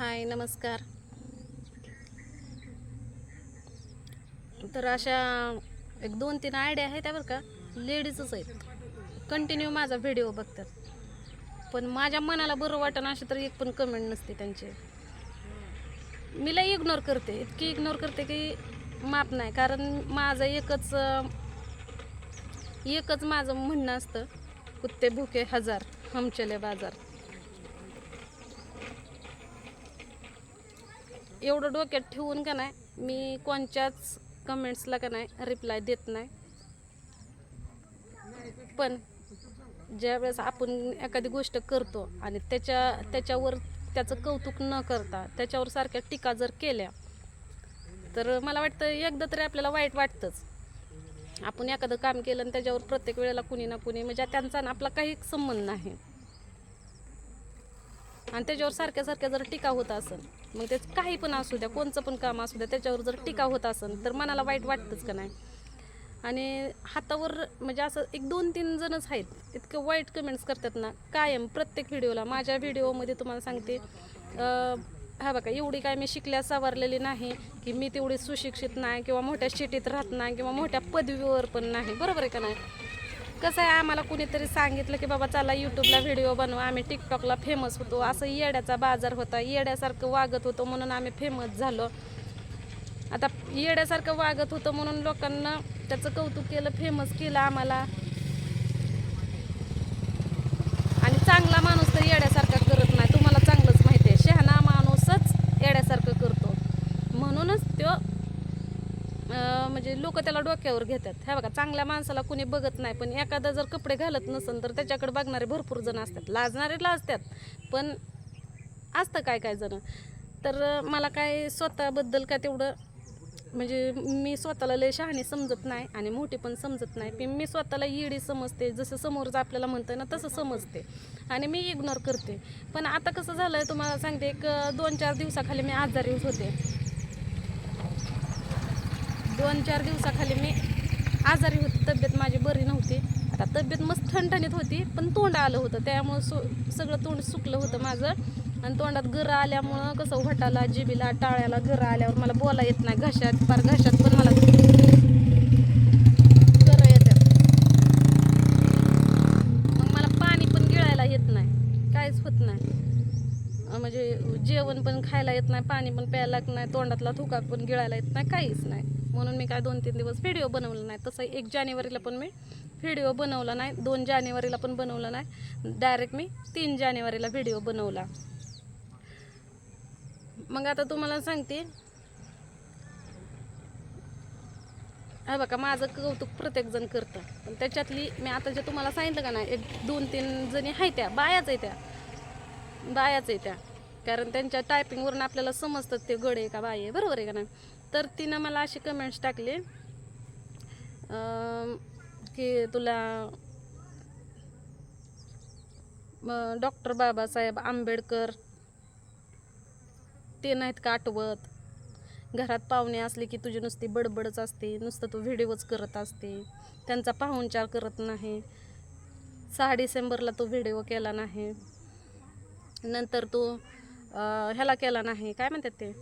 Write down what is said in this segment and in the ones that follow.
हाय नमस्कार. तर अशा एक दोन तीन आयडिया आहेत त्या बरं का. लेडीजच आहेत. कंटिन्यू माझा व्हिडिओ बघतात. पण माझ्या मनाला बरं वाटणं अशी तर एक पण कमेंट नसते त्यांचे. मी लई इग्नोर करते. इतकी इग्नोर करते की माप नाही. कारण माझं एकच एकच माझं म्हणणं असतं कुत्ते भुके हजार हम चले बाजार. एवढं डोक्यात ठेवून का नाही मी कोणत्याच कमेंट्सला का नाही रिप्लाय देत नाही. पण ज्यावेळेस आपण एखादी गोष्ट करतो आणि त्याच्या त्याच्यावर त्याचं कौतुक न करता त्याच्यावर सारख्या टीका जर केल्या तर मला वाटतं एकदा तरी आपल्याला वाईट वाटतंच. आपण एखादं काम केलं आणि त्याच्यावर प्रत्येक वेळेला कुणी ना कुणी म्हणजे त्यांचा आणि आपला काही संबंध नाही. आणि त्याच्यावर सारख्या सारख्या जर टीका होत असेल मग त्याचं काही पण असू द्या कोणचं पण काम असू द्या त्याच्यावर जर टीका होत असेल तर मनाला वाईट वाटतंच का नाही? आणि हातावर म्हणजे असं एक दोन तीन जणच आहेत इतकं वाईट कमेंट्स करतात ना कायम प्रत्येक व्हिडिओला. माझ्या व्हिडिओमध्ये तुम्हाला सांगते हा बघा एवढी काय मी शिकल्या सावरलेली नाही की मी तेवढी सुशिक्षित नाही किंवा मोठ्या सिटीत राहत नाही किंवा मोठ्या पदवीवर पण नाही. बरोबर आहे का नाही? कसं आहे आम्हाला कुणीतरी सांगितलं की बाबा चला यूट्यूबला व्हिडिओ बनवा आम्ही टिकटॉकला फेमस होतो. असं येड्याचा बाजार होता. येड्यासारखं वागत होतो म्हणून आम्ही फेमस झालो. आता येड्यासारखं वागत होतं म्हणून लोकांना त्याचं कौतुक केलं फेमस केलं आम्हाला. आणि चांगला माणूस तर येड्या करत नाही तुम्हाला चांगलंच माहिती आहे शहाणा माणूसच येड्यासारखं करतो म्हणूनच तो अं, म्हणजे लोक त्याला डोक्यावर घेतात. ह्या बघा चांगल्या माणसाला कुणी बघत नाही पण एखादा जर कपडे घालत नसेल तर त्याच्याकडे बघणारे भरपूर जण असतात. लाजणारे लाजतात. पण असतं काय काय जण? तर मला काय स्वतःबद्दल काय तेवढं म्हणजे मी स्वतःला लय शहाणी समजत नाही आणि मोठी पण समजत नाही. पण मी स्वतःला ईडी समजते. जसं समोरचं आपल्याला म्हणतं ना तसं समजते. आणि मी इग्नोर करते. पण आता कसं झालं आहे तुम्हाला सांगते एक दोन चार दिवसाखाली मी आजारी होते. दोन चार दिवसाखाली मी आजारी होती तब्येत माझी बरी नव्हती. आता तब्येत मस्त ठणठणीत होती पण तोंड आलं होतं. त्यामुळं सो सगळं तोंड सुकलं होतं माझं. आणि तोंडात गरं आल्यामुळं कसं होटाला जिबीला टाळ्याला गरं आल्यावर मला बोला येत नाही. घशात फार घशात पण मला गरं येतात मग मला पाणी पण गिळायला येत नाही काहीच होत नाही अं म्हणजे जेवण पण खायला येत नाही पाणी पण प्यायला लागत नाही तोंडातला थुका पण गिळायला येत नाही काहीच नाही. म्हणून मी काय दोन तीन दिवस व्हिडिओ बनवला नाही. तसं एक जानेवारीला पण मी व्हिडिओ बनवला नाही दोन जानेवारीला पण बनवला नाही. डायरेक्ट मी तीन जानेवारीला व्हिडिओ बनवला. मग आता तुम्हाला सांगते. हा बघा माझं कौतुक प्रत्येकजण करतं. पण त्याच्यातली मी आता जे तुम्हाला सांगितलं का नाही एक दोन तीन जणी आहेत त्या बायाच आहे त्या. बायाच आहे त्या. कारण त्यांच्या टायपिंगवरून आपल्याला समजतात ते गड आहे का बाई आहे बरोबर आहे का नाही? तर तिनं मला अशी कमेंट्स टाकले की तुला डॉक्टर बाबासाहेब आंबेडकर ते नाहीत का आठवत? घरात पाहुणे असले की तुझी नुसती बडबडच असते नुसतं तू व्हिडिओच करत असते त्यांचा पाहुणचार करत नाही. सहा डिसेंबरला तो व्हिडिओ केला नाही. नंतर तू ह्याला केला नाही. काय म्हणतात ते?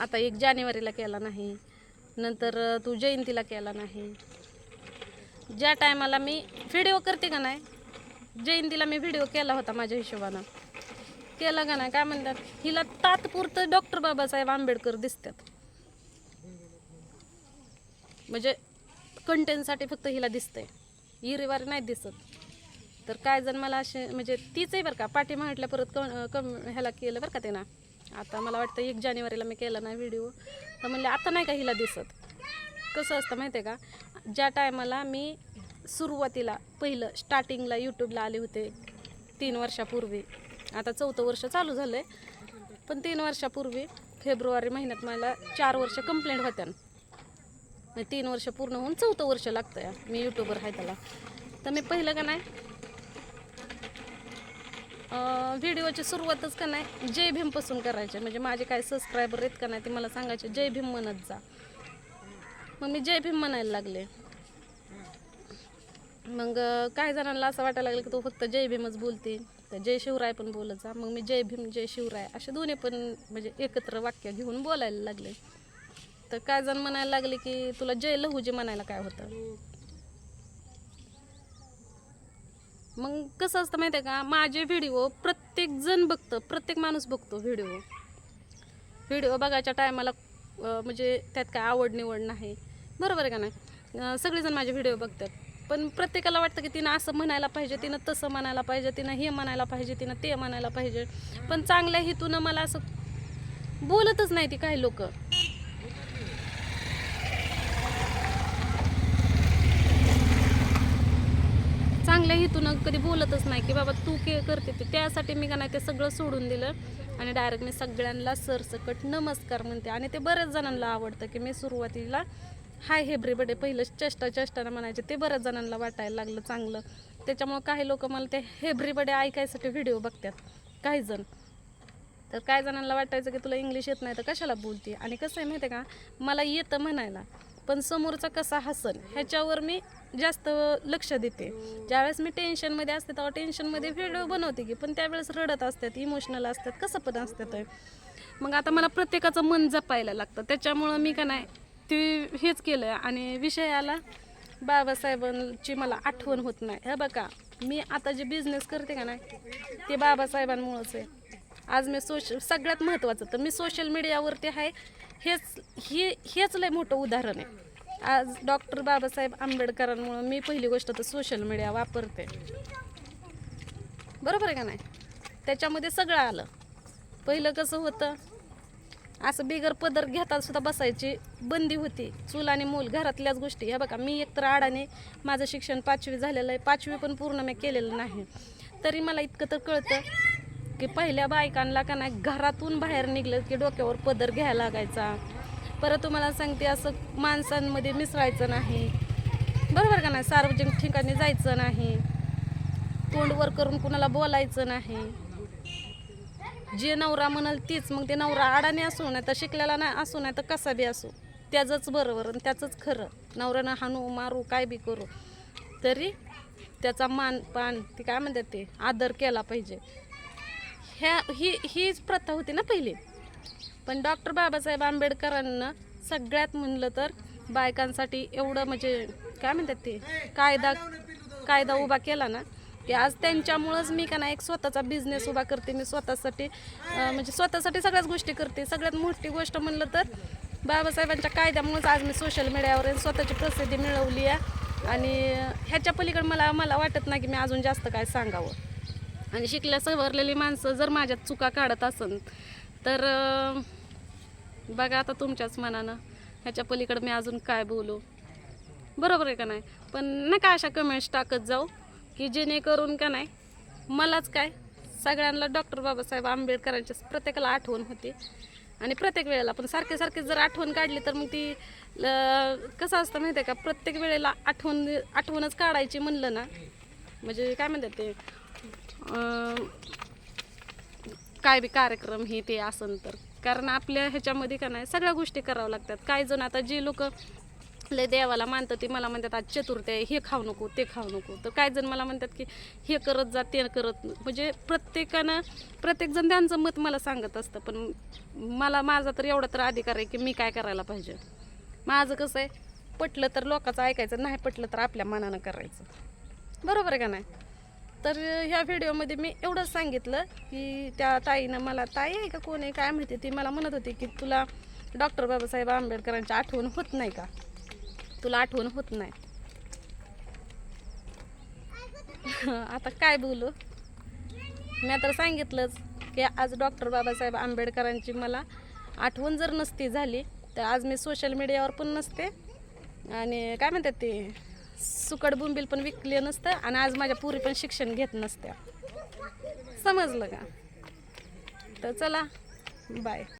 आता एक जानेवारीला केला नाही. नंतर तू जयंतीला केला नाही. ज्या टायमाला मी व्हिडिओ करते का नाही जयंतीला मी व्हिडिओ केला होता माझ्या हिशोबानं. केला का नाही? काय म्हणतात? हिला तात्पुरतं डॉक्टर बाबासाहेब आंबेडकर दिसतात. म्हणजे कंटेंटसाठी फक्त हिला दिसतंय. इरेवारी नाही दिसत. तर काय जण मला असे म्हणजे तीच आहे बरं का पाठी म्हटल्या परत कम कम ह्याला केलं बरं का ते ना आता मला वाटतं एक जानेवारीला मी केला नाही व्हिडिओ तर म्हणले आता नाही का हिला दिसत? कसं असतं माहिती आहे का? ज्या टायमाला मी सुरुवातीला पहिलं स्टार्टिंगला यूट्यूबला आले होते तीन वर्षापूर्वी. आता चौथं वर्ष चालू झालं आहे पण तीन वर्षापूर्वी फेब्रुवारी महिन्यात मला चार वर्ष कंप्लेंट होत्या. तीन वर्ष पूर्ण होऊन चौथं वर्ष लागतं या मी यूट्यूबर आहे त्याला. तर मी पहिलं का नाही व्हिडिओची सुरुवातच का नाही जय भीमपासून करायचे. म्हणजे माझे काय सबस्क्रायबर आहेत का नाही ते मला सांगायचे जय भीम म्हणत जा. मग मी जय भीम म्हणायला लागले. मग काही जणांना असं वाटायला लागलं की तू फक्त जय भीमच बोलते. तर जय शिवराय पण बोलत जा. मग मी जय भीम जय शिवराय असे दोन्ही पण म्हणजे एकत्र वाक्य घेऊन बोलायला लागले. तर काय जण म्हणायला लागले की तुला जय लहूजी म्हणायला काय होतं? मग कसं असतं माहिती आहे का माझे व्हिडिओ प्रत्येक जण बघतं प्रत्येक माणूस बघतो व्हिडिओ व्हिडिओ बघायच्या टायमाला म्हणजे त्यात काय आवड निवड नाही. बरोबर आहे का नाही? सगळेजण माझे व्हिडिओ बघतात. पण प्रत्येकाला वाटतं की तिनं असं म्हणायला पाहिजे तिनं तसं म्हणायला पाहिजे तिनं हे म्हणायला पाहिजे तिनं ते म्हणायला पाहिजे. पण चांगल्या हेतूनं मला असं बोलतच नाही ती काही लोकं. चांगल्या हेतून कधी बोलतच नाही की बाबा तू के करते ते. त्यासाठी मी का नाही ते सगळं सोडून दिलं. आणि डायरेक्ट मी सगळ्यांना सरसकट नमस्कार म्हणते. आणि ते बऱ्याच जणांना आवडतं की मी सुरुवातीला हाय हेब्री बडे पहिलं चेष्टा चेष्टानं म्हणायचे. ते बऱ्याच जणांना वाटायला लागलं चांगलं. त्याच्यामुळं काही लोक मला ते हेब्री बडे ऐकायसाठी व्हिडिओ बघतात. काही जण. तर काय जणांना वाटायचं की तुला इंग्लिश येत नाही तर कशाला बोलते आणि कसं आहे माहिती आहे का? मला येतं म्हणायला. पण समोरचा कसा हसन ह्याच्यावर मी जास्त लक्ष देते. ज्यावेळेस मी टेन्शनमध्ये असते तेव्हा टेन्शनमध्ये व्हिडिओ बनवते की पण त्यावेळेस रडत असतात इमोशनल असतात कसं पण असतात. मग आता मला प्रत्येकाचं मन जपायला लागतं. त्याच्यामुळं मी का नाही ते हेच केलं. आणि विषयाला बाबासाहेबांची मला आठवण होत नाही. हे बघा मी आता जे बिझनेस करते का नाही ते बाबासाहेबांमुळंच आहे. आज मी सोश सगळ्यात महत्त्वाचं तर मी सोशल मीडियावरती आहे. हेच हे हेच लय मोठं उदाहरण आहे. आज डॉक्टर बाबासाहेब आंबेडकरांमुळं मी पहिली गोष्ट तर सोशल मीडिया वापरते. बरोबर आहे का नाही? त्याच्यामध्ये सगळं आलं. पहिलं कसं होतं? असं बिगर पदर घेता सुद्धा बसायची बंदी होती. चूल आणि मूल घरातल्याच गोष्टी. ह्या बघा मी एकतर आडाने माझं शिक्षण पाचवी झालेलं आहे. पाचवी पण पूर्ण मी केलेलं नाही. तरी मला इतकं तर कळतं की पहिल्या बायकांना का नाही घरातून बाहेर निघलं की डोक्यावर पदर घ्यायला लागायचा. परत तुम्हाला सांगते असं माणसांमध्ये मिसळायचं नाही. बरोबर का नाही? सार्वजनिक ठिकाणी जायचं नाही. तोंडवर करून कुणाला बोलायचं नाही. जे नवरा म्हणाल तीच मग ते नवरा आडाने असू नाही तर शिकलेला नाही असू नाही तर कसा बी असू. त्याचंच बरोबर आणि त्याचंच खरं. नवऱ्यानं हाणू मारू काय बी करू. तरी त्याचा मान पान ते काय म्हणतात ते आदर केला पाहिजे. ह्या ही हीच प्रथा होती ना पहिली. पण डॉक्टर बाबासाहेब आंबेडकरांना सगळ्यात म्हणलं तर बायकांसाठी एवढं म्हणजे काय म्हणतात ते कायदा कायदा उभा केला ना की आज त्यांच्यामुळंच मी का नाही एक स्वतःचा बिझनेस उभा करते मी स्वतःसाठी म्हणजे स्वतःसाठी सगळ्याच गोष्टी करते. सगळ्यात मोठी गोष्ट म्हणलं तर बाबासाहेबांच्या कायद्यामुळेच आज मी सोशल मीडियावर स्वतःची प्रसिद्धी मिळवली आहे. आणि ह्याच्या पलीकडे मला मला वाटत नाही की मी अजून जास्त काय सांगावं. आणि शिकल्या सवरलेली माणसं जर माझ्यात चुका काढत असन तर बघा आता तुमच्याच मनानं ह्याच्या पलीकडं मी अजून काय बोलू. बरोबर आहे का नाही? पण नका अशा कमेंट्स टाकत जाऊ की जेणेकरून का नाही मलाच काय सगळ्यांना डॉक्टर बाबासाहेब आंबेडकरांच्या प्रत्येकाला आठवण होते. आणि प्रत्येक वेळेला पण सारखे सारखे जर आठवण काढली तर मग ती ल- कसं असतं माहिती आहे का? प्रत्येक वेळेला आठवण आठवणच काढायची म्हणलं ना म्हणजे काय म्हणतात ते काय बी कार्यक्रम हे ते असन तर. कारण आपल्या ह्याच्यामध्ये का नाही सगळ्या गोष्टी कराव्या लागतात. काही जण आता जे लोक लय देवाला मानतात ते मला म्हणतात आज चतुर्थी आहे हे खाऊ नको ते खाऊ नको. तर काही जण मला म्हणतात की हे करत जा ते करत म्हणजे प्रत्येकानं प्रत्येकजण त्यांचं मत मला सांगत असतं पण मला माझा तर एवढा तर अधिकार आहे की मी काय करायला पाहिजे. माझं कसं आहे पटलं तर लोकांचं ऐकायचं नाही पटलं तर आपल्या मनानं करायचं. बरोबर आहे का नाही? तर ह्या व्हिडिओमध्ये मी एवढंच सांगितलं की त्या ताईनं मला ताई आहे का? कोण आहे? काय माहिती? ती मला म्हणत होती की तुला डॉक्टर बाबासाहेब आंबेडकरांची आठवण होत नाही का? तुला आठवण होत नाही. आता काय बोलू? मी तर सांगितलंच की आज डॉक्टर बाबासाहेब आंबेडकरांची मला आठवण जर नसती झाली तर आज मी सोशल मीडियावर पण नसते. आणि काय म्हणतात ते? सुकड बुंबील पण विकले नसतं आणि आज माझ्या पुरी पण शिक्षण घेत नसत्या. समजलं का? तर चला बाय